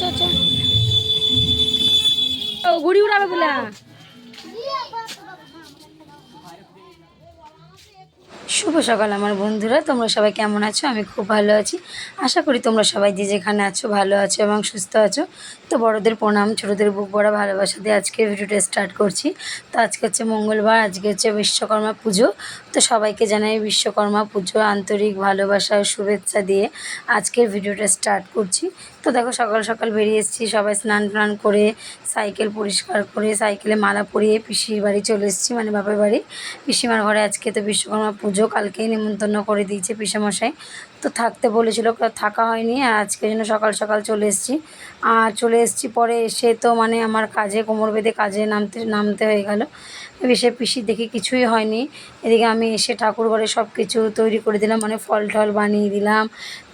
চ চ ও ঘুড়ি উড়াবে বলে? শুভ সকাল আমার বন্ধুরা, তোমরা সবাই কেমন আছো? আমি খুব ভালো আছি। আশা করি তোমরা সবাই যে যেখানে আছো ভালো আছো এবং সুস্থ আছো। তো বড়দের প্রণাম, ছোটোদের বুক বড় ভালোবাসা দিয়ে আজকে ভিডিওটা স্টার্ট করছি। তো আজকে হচ্ছে মঙ্গলবার, আজকে হচ্ছে বিশ্বকর্মা পুজো। তো সবাইকে জানাই বিশ্বকর্মা পুজো, আন্তরিক ভালোবাসা শুভেচ্ছা দিয়ে আজকের ভিডিওটা স্টার্ট করছি। তো দেখো সকাল সকাল বেরিয়ে এসেছি, সবাই স্নান টান করে সাইকেল পরিষ্কার করে সাইকেলে মালা পরিয়ে পিসির বাড়ি চলে এসেছি মানে বাপের বাড়ি। পিসিমার ঘরে আজকে তো বিশ্বকর্মা পুজো, কালকেই নিমন্ত্রণ করে দিয়েছে পিসামশাই। তো থাকতে বলেছিল থাকা হয়নি, আর আজকে যেন সকাল সকাল চলে এসেছি। আর চলে এসেছি পরে এসে তো মানে আমার কাজে, কোমর বেঁধে কাজে নামতে নামতে হয়ে গেল। এসে পিসি দেখি কিছুই হয়নি। এদিকে আমি এসে ঠাকুর ঘরে সব কিছু তৈরি করে দিলাম মানে ফল টল বানিয়ে দিলাম।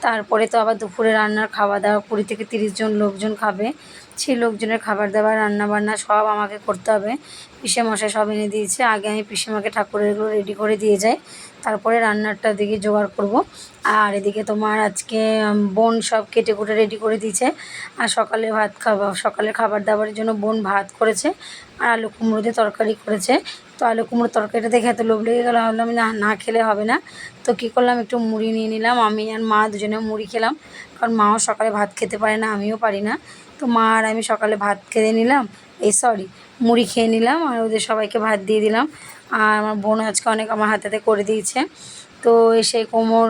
তারপরে তো আবার দুপুরে রান্নার খাওয়া দাওয়া, কুড়ি থেকে তিরিশ জন লোকজন খাবে। সেই লোকজনের খাবার দাবার রান্না বান্না সব আমাকে করতে হবে। পিসে মশাই সব এনে দিয়েছে। আগে আমি পিসেমাকে ঠাকুরের রেডি করে দিয়ে যাই। তারপরে রান্নারটা দিকে জোগাড় করব। আর এদিকে তোমার আজকে বোন সব কেটে কুটে রেডি করে দিয়েছে। আর সকালে ভাত খাওয়া সকালে খাবার দাবারের জন্য বোন ভাত করেছে আর আলু কুমড়ো দিয়ে তরকারি করেছে। তো আলু কুমড়ো তরকারিটা দেখে এত লোভ লেগে গেলো, ভাবলাম না না খেলে হবে না। তো কী করলাম, একটু মুড়ি নিয়ে নিলাম। আমি আর মা দুজনে মুড়ি খেলাম। কারণ মাও সকালে ভাত খেতে পারে না, আমিও পারি না। তো মা আর আমি সকালে ভাত খেয়ে নিলাম। এই সরি মুড়ি খেয়ে নিলাম আর ওদের সবাইকে ভাত দিয়ে দিলাম। আর আমার বোন আজকে অনেক আমার হাতে হাতে করে দিয়েছে। তো এসে কোমর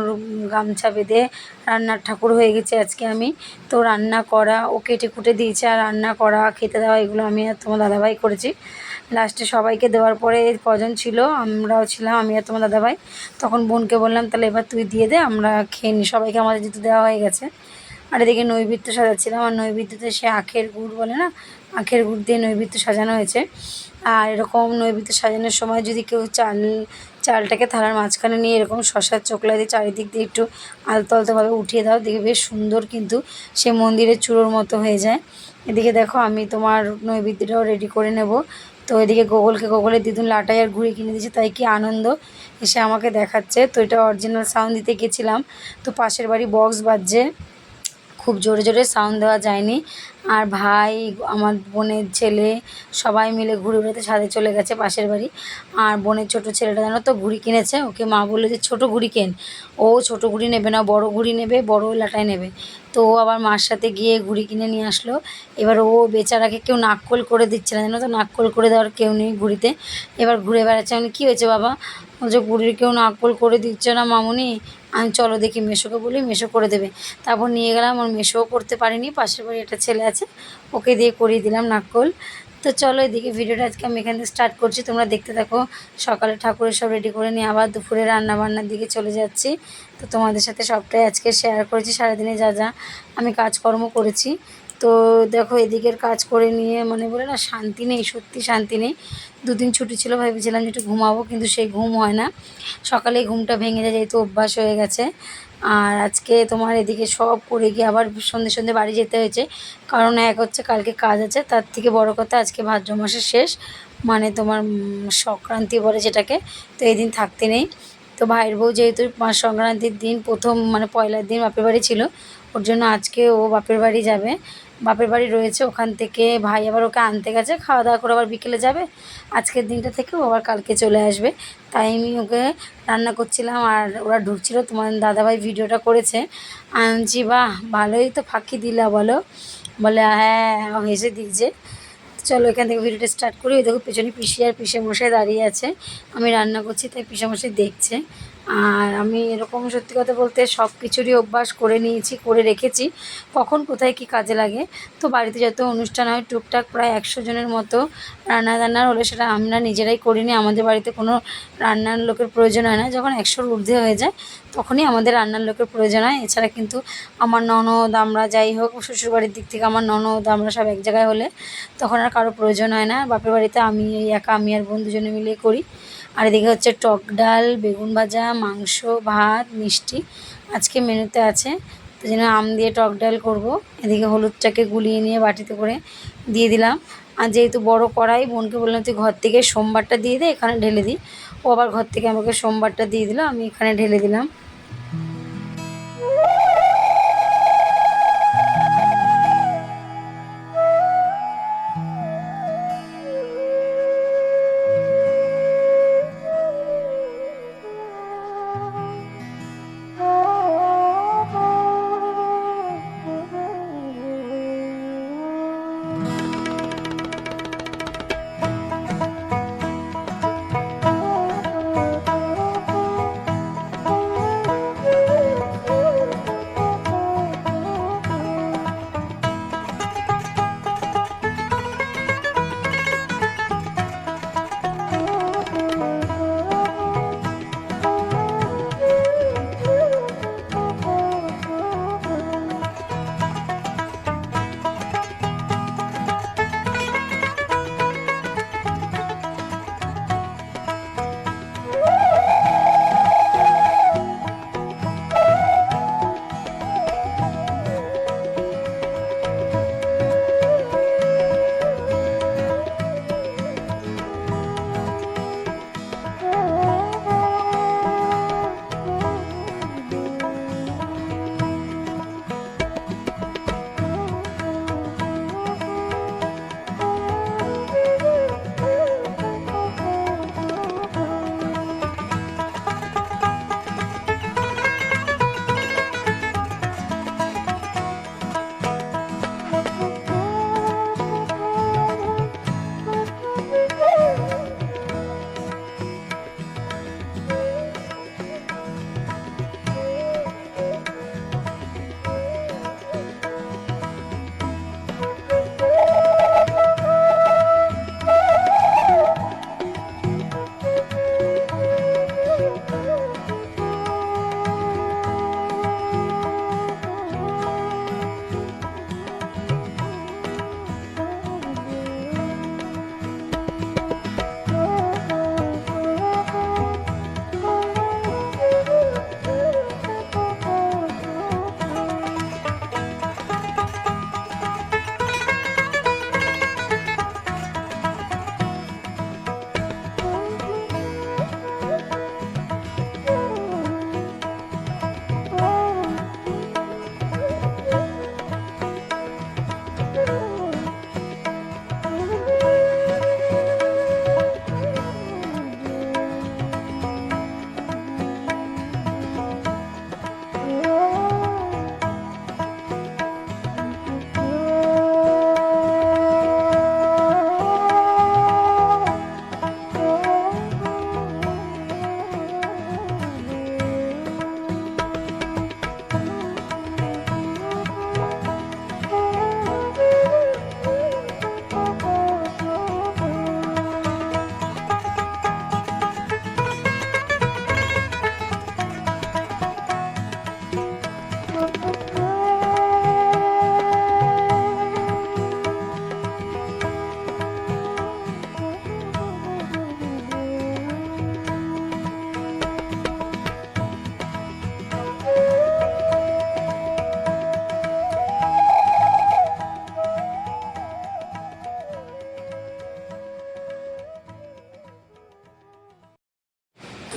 গামছা বেঁধে রান্নার ঠাকুর হয়ে গেছে আজকে আমি। তো রান্না করা, ও কেটে কুটে দিয়েছে আর রান্না করা, খেতে দেওয়া, এগুলো আমি আর তোমার দাদাভাই করেছি। লাস্টে সবাইকে দেওয়ার পরে কজন ছিল, আমরাও ছিলাম, আমি আর তোমার দাদাভাই। তখন বোনকে বললাম, তাহলে এবার তুই দিয়ে দে, আমরা খেয়ে নিই। সবাইকে আমাদের যেহেতু দেওয়া হয়ে গেছে। আর এদিকে নৈবেদ্য সাজাচ্ছিলাম, আর নৈবেদ্যতে সে আখের গুড় বলে না, আখের গুড় দিয়ে নৈবেদ্য সাজানো হয়েছে। আর এরকম নৈবেদ্য সাজানোর সময় যদি কেউ চাল, চালটাকে থালার মাঝখানে নিয়ে এরকম শশার চোখলা দিয়ে চারিদিক দিয়ে একটু আলতো আলতোভাবে উঠিয়ে দাও, দেখবে বেশ সুন্দর কিন্তু সে মন্দিরের চূড়োর মতো হয়ে যায়। এদিকে দেখো আমি তোমার নৈবেদ্যটাও রেডি করে নেব। তো এদিকে গোগলকে গোগলের দিদুন লাটাই আর ঘুরে কিনে দিয়েছে, তাই কি আনন্দ? এসে আমাকে দেখাচ্ছে। তো এটা অরিজিনাল সাউন্ড দিতে গেছিলাম। তো পাশের বাড়ি বক্স বাজছে। খুব জোরে জোরে সাউন্ড দেওয়া যায়নি। আর ভাই, আমার বোনের ছেলে সবাই মিলে ঘুরে উড়াতে ছাদে চলে গেছে পাশের বাড়ি। আর বোনের ছোট ছেলেটা জানো তো ঘুড়ি কিনেছে। ওকে মা বলল যে, ছোটো ঘুড়ি কেন? ও ছোট ঘুড়ি নেবে না, বড় ঘুড়ি নেবে, বড় লাটাই নেবে। তো ও আবার মার সাথে গিয়ে ঘুড়ি কিনে নিয়ে আসলো। এবার ও বেচারাকে কেউ নাক্কল করে দিচ্ছে না, জানো তো? নাক্কল করে দেওয়ার কেউ নেই ঘুড়িতে। এবার ঘুরে বেড়াচ্ছে। আমি কী হয়েছে বাবা? ও যে ঘুড়ির কেউ নাক্কল করে দিচ্ছে না মামুনি। আমি চলো দেখি মেশোকে বলি, মেশো করে দেবে। তারপর নিয়ে গেলাম, ওর মেশোও করতে পারিনি, পাশের বাড়ি একটা ছেলে আছে, ওকে দিয়ে করিয়ে দিলাম নাকল তো চলো এদিকে ভিডিওটা আজকে আমি এখান থেকে স্টার্ট করছি, তোমরা দেখতে থাকো। সকালে ঠাকুরের সব রেডি করে নিয়ে আবার দুপুরে রান্না বান্নার দিকে চলে যাচ্ছি। তো তোমাদের সাথে সবটাই আজকে শেয়ার করেছি, সারাদিনে যা যা আমি কাজকর্ম করেছি। তো দেখো এদিকের কাজ করে নিয়ে মানে বলে না শান্তি নেই, সত্যি শান্তি নেই। দুদিন ছুটি ছিল, ভেবেছিলাম যে একটু ঘুমাবো, কিন্তু সেই ঘুম হয় না। সকালে ঘুমটা ভেঙে যায়, যেহেতু অভ্যাস হয়ে গেছে। আর আজকে তোমার এদিকে সব করে গিয়ে আবার সন্ধে সন্ধে বাড়ি যেতে হয়েছে। কারণ এক হচ্ছে কালকে কাজ আছে, তার থেকে বড় কথা আজকে ভাদ্র মাসের শেষ। মানে তোমার সংক্রান্তি বলে যেটাকে, তো এই দিন থাকতে নেই। তো ভাইয়ের বউ যেহেতু মাস সংক্রান্তির দিন প্রথম মানে পয়লার দিন বাপের বাড়ি ছিল, ওর জন্য আজকে ও বাপের বাড়ি যাবে। বাপের বাড়ি রয়েছে, ওখান থেকে ভাই আবার ওকে আনতে গেছে, খাওয়া দাওয়া করে আবার বিকেলে যাবে। আজকের দিনটা থেকে আবার কালকে চলে আসবে। তাই আমি ওকে রান্না করছিলাম আর ওরা ঢুকছিল, তোমার দাদাভাই ভিডিওটা করেছে। আনছি, বাহ, ভালোই তো ফাঁকি দিলা বলো। বলে হ্যাঁ হেসে দিচ্ছে চলো এখান থেকে ভিডিওটা স্টার্ট করি। ওই দেখো পেছনে পিসি আর পিসে মশাই দাঁড়িয়ে আছে। আমি রান্না করছি, তাই পিসে মশাই দেখছে। আর আমি এরকম সত্যি কথা বলতে সব কিছুরই অভ্যাস করে নিয়েছি, করে রেখেছি। কখন, কোথায়, কি কাজে লাগে? তো বাড়িতে যত অনুষ্ঠান হয়, টুকটাক প্রায় একশো জনের মতো রান্না রান্নার হলে সেটা আমরা নিজেরাই করিনি আমাদের বাড়িতে কোনো রান্নার লোকের প্রয়োজন হয় না। যখন একশোর ঊর্ধ্বে হয়ে যায়, তখনই আমাদের রান্নার লোকের প্রয়োজন হয়। এছাড়া কিন্তু আমার ননদ, আমরা যাই হোক, শ্বশুরবাড়ির দিক থেকে আমার ননদ, আমরা সব এক জায়গায় হলে তখন আর কারও প্রয়োজন হয় না। বাপের বাড়িতে আমি একা, আমি আর বন্ধুজনে দুজনে মিলে করি। আর এদিকে হচ্ছে টক ডাল, বেগুন ভাজা, মাংস, ভাত, মিষ্টি আজকে মেনুতে আছে। তো যেন আম দিয়ে টক ডাল করব। এদিকে হলুদটাকে গুলিয়ে নিয়ে বাটিতে করে দিয়ে দিলাম। আর যেহেতু বড় কড়াই, বোনকে বললাম, তুই ঘর থেকে সোমবারটা দিয়ে দে, এখানে ঢেলে দিই ও আবার ঘর থেকে আমাকে সোমবারটা দিয়ে দিল, আমি এখানে ঢেলে দিলাম।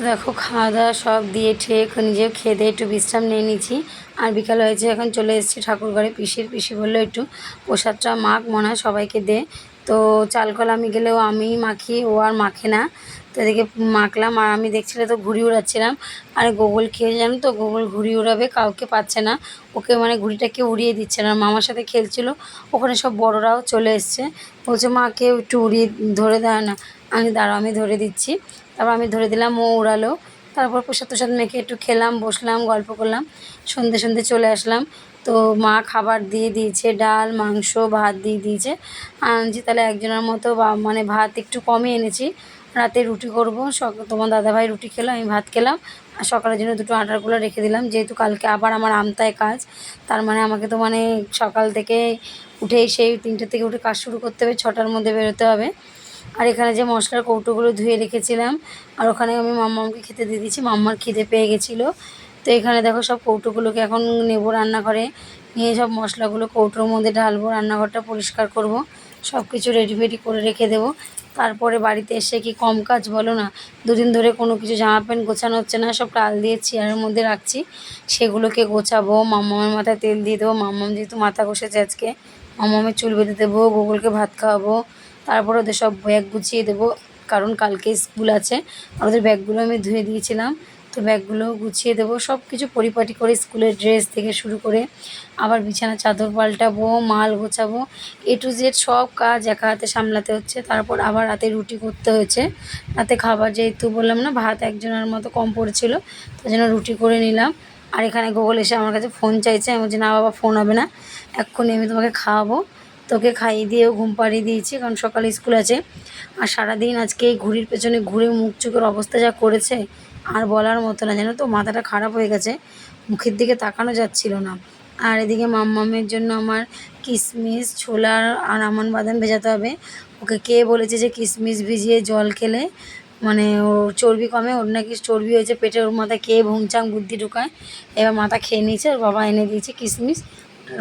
দেখো খাওয়া দাওয়া সব দিয়ে ঠেয়ে নিজেও খেয়ে দিয়ে একটু বিশ্রাম নিয়ে নিচ্ছি আর বিকাল হয়েছে, এখন চলে এসেছি ঠাকুর ঘরে। পিসির পিসি বলল, একটু প্রসাদটা মাখ মনে হয় সবাইকে দে। তো চাল কল আমি গেলেও আমি মাখি, ও আর মাখে না। তো এদিকে মাখলাম, আর আমি দেখছিলে তো ঘুড়ি উড়াচ্ছিলাম। আর গোগল খেয়ে জানো তো গোগল ঘুড়ি উড়াবে, কাউকে পাচ্ছে না। ওকে মানে ঘুড়িটাকে উড়িয়ে দিচ্ছে না। মামার সাথে খেলছিল, ওখানে সব বড়রাও চলে এসছে। বলছে, মা, কেউ একটু উড়িয়ে ধরে দেয় না। আমি, দাঁড়াও, আমি ধরে দিচ্ছি। তারপর আমি ধরে দিলাম, ও উড়ালো। তারপর প্রসাদ প্রসাদ মেখে একটু খেলাম, বসলাম, গল্প করলাম। সন্ধে সন্ধে চলে আসলাম। তো মা খাবার দিয়ে দিয়েছে, ডাল, মাংস, ভাত দিয়ে দিয়েছে। আনছি তাহলে একজনের মতো মানে ভাত একটু কমই এনেছি। রাতে রুটি করব। তোমার দাদাভাই রুটি খেলো, আমি ভাত খেলাম। আর সকালের জন্য দুটো আটারগুলো রেখে দিলাম। যেহেতু কালকে আবার আমার আমতায় কাজ, তার মানে আমাকে তো মানে সকাল থেকে উঠেই সেই তিনটে থেকে উঠে কাজ শুরু করতে হবে, ছটার মধ্যে বেরোতে হবে। আর এখানে যে মশলার কৌটোগুলো ধুয়ে রেখেছিলাম, আর ওখানে আমি মাম্মামকে খেতে দিয়ে দিয়েছি, মাম্মার খিদে পেয়ে গেছিল। তো এখানে দেখো সব কৌটোগুলোকে এখন নেব রান্নাঘরে, নিয়ে সব মশলাগুলো কৌটোর মধ্যে ঢালবো, রান্নাঘরটা পরিষ্কার করব সব কিছু রেডিমেডি করে রেখে দেবো। তারপরে বাড়িতে এসে কি কম কাজ বলো না, দুদিন ধরে কোনো কিছু জামা প্যান্ট গোছানো হচ্ছে না, সব টাল দিয়ে চেয়ারের মধ্যে রাখছি। সেগুলোকে গোছাবো, মাম্মামের মাথায় তেল দিয়ে দেবো, মাম্মাম যেহেতু মাথা ঘষেছে আজকে, মাম্মামের চুল বেঁধে দেবো গুগলকে ভাত খাওয়াবো তারপর ওদের সব ব্যাগ গুছিয়ে দেবো। কারণ কালকে স্কুল আছে। ওদের ব্যাগগুলো আমি ধুয়ে দিয়েছিলাম। তো ব্যাগগুলো গুছিয়ে দেবো। সব কিছু পরিপাটি করে স্কুলের ড্রেস থেকে শুরু করে আবার বিছানা, চাদর পাল্টাবো, মাল গোছাবো এ টু জেড সব কাজ একা হাতে সামলাতে হচ্ছে। তারপর আবার রাতে রুটি করতে হয়েছে। রাতে খাবার যেহেতু বললাম না, ভাত একজনের মতো কম পড়েছিল তার জন্য রুটি করে নিলাম। আর এখানে গোগল এসে আমার কাছে ফোন চাইছে। আমি বলছি, না বাবা ফোন হবে না। এক্ষুনি আমি তোমাকে খাওয়াবো। তোকে খাইয়ে দিয়েও ঘুম পাড়িয়ে দিয়েছি, কারণ সকালে স্কুল আছে। আর সারাদিন আজকে এই ঘুড়ির পেছনে ঘুরে মুখ চোখের অবস্থা যা করেছে, আর বলার মতো না। জানো তো, মাথাটা খারাপ হয়ে গেছে, মুখের দিকে তাকানো যাচ্ছিল না। আর এদিকে মাম্মামের জন্য আমার কিশমিশ ছোলার আর আমন বাদাম ভেজাতে হবে। ওকে কে বলেছে যে কিশমিশ ভিজিয়ে জল খেলে? মানে ওর চর্বি কমে, ওর নাকি চর্বি হয়েছে পেটে, ওর মাথায় খেয়ে ভুংচাং বুদ্ধি ঢুকায়? এবার মাথা খেয়ে নিয়েছে, ওর বাবা এনে দিয়েছে কিশমিশ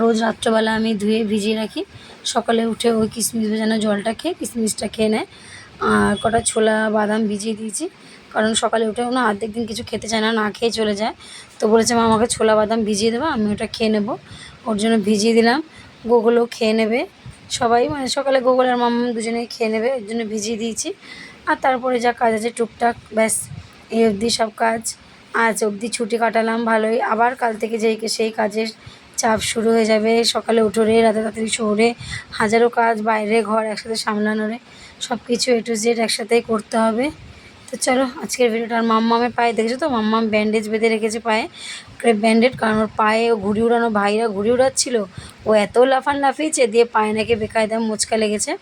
রোজ রাত্রবেলা আমি ধুয়ে ভিজিয়ে রাখি। সকালে উঠে ওই কিশমিশ ভেজানো জলটা খেয়ে, কিশমিশটা খেয়ে নেয়। আর কটা ছোলা বাদাম ভিজিয়ে দিয়েছি। কারণ সকালে উঠে না অর্ধেক দিন কিছু খেতে চায় না না খেয়ে চলে যায়। তো বলেছে, মা, আমাকে ছোলা বাদাম ভিজিয়ে দেবো, আমি ওটা খেয়ে নেব। ওর জন্য ভিজিয়ে দিলাম। গোগুলো খেয়ে নেবে। সবাই মানে সকালে গোগল আর মাম্মা দুজনেই খেয়ে নেবে ওর জন্য ভিজিয়ে দিয়েছি। আর তারপরে যা কাজ আছে টুকটাক, ব্যাস, এই অবধি সব কাজ। আজ অবধি ছুটি কাটালাম, ভালোই। আবার কাল থেকে যেই, সেই কাজের চাপ শুরু হয়ে যাবে। সকালে উঠোরে রাতে তাড়াতাড়ি শহরে হাজারো কাজ, বাইরে ঘর একসাথে সামলানোরে সব কিছু এ টু জেড একসাথেই করতে হবে। তো চলো, আজকের ভিডিওটা আর মাম্মামের পায়ে, দেখেছ তো? মাম্মাম ব্যান্ডেজ বেঁধে রেখেছে পায়ে। ব্যান্ডেড কারণ ওর পায়ে ঘুড়ি উড়ানো ভাইরা ঘুড়ি উড়াচ্ছিল। ও এত লাফান লাফিয়েছে দিয়ে পায়ে নাকি বেকায়দা মোচকা লেগেছে।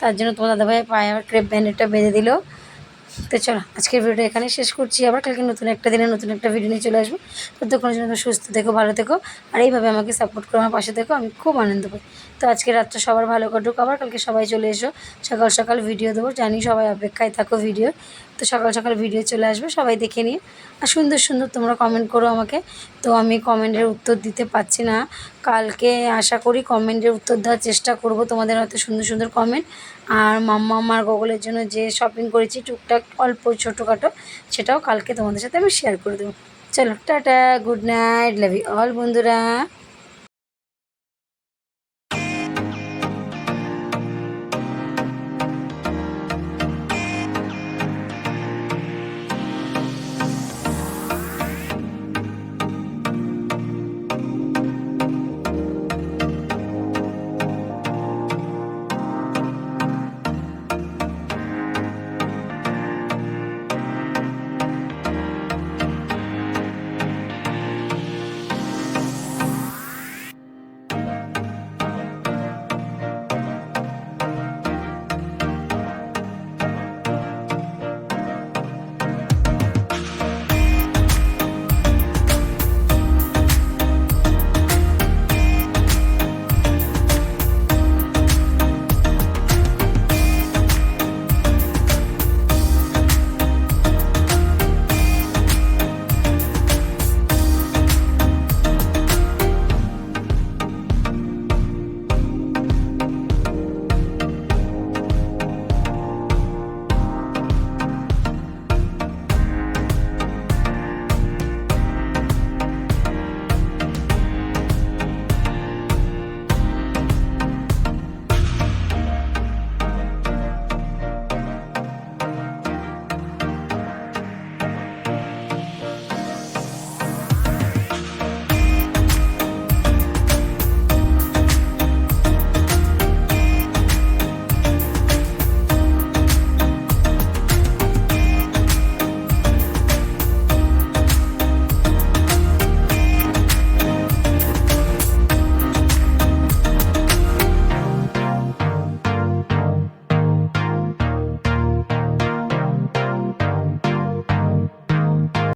তার জন্য তোমার দাদাভাই পায়ে আবার ক্রেপ ব্যান্ডেডটা বেঁধে দিল। তো চলো, আজকের ভিডিওটা এখানে শেষ করছি। আবার কালকে নতুন একটা দিনে নতুন একটা ভিডিও নিয়ে চলে আসব। ততক্ষণের জন্য সুস্থ থেকো, ভালো থেকো, আর এইভাবে আমাকে সাপোর্ট করো, আমার পাশে থেকো, আমি খুব আনন্দ পাই। তো আজকে রাতটা সবার ভালো কাটুক, আবার কালকে সবাই চলে এসো। সকাল সকাল ভিডিও দেবো, জানি সবাই অপেক্ষায় থাকো ভিডিও তো সকাল সকাল ভিডিও চলে আসবে, সবাই দেখে নিয়ে। আর সুন্দর সুন্দর তোমরা কমেন্ট করো আমাকে। তো আমি কমেন্টের উত্তর দিতে পারছি না। কালকে আশা করি কমেন্টের উত্তর দেওয়ার চেষ্টা করব। তোমাদের হয়তো সুন্দর সুন্দর কমেন্ট আর মাম্মা, আমার গোগলের জন্য যে শপিং করেছি টুকটাক অল্প ছোটোখাটো, সেটাও কালকে তোমাদের সাথে আমি শেয়ার করে দেবো। চলো, tata good night love you all বন্ধুরা।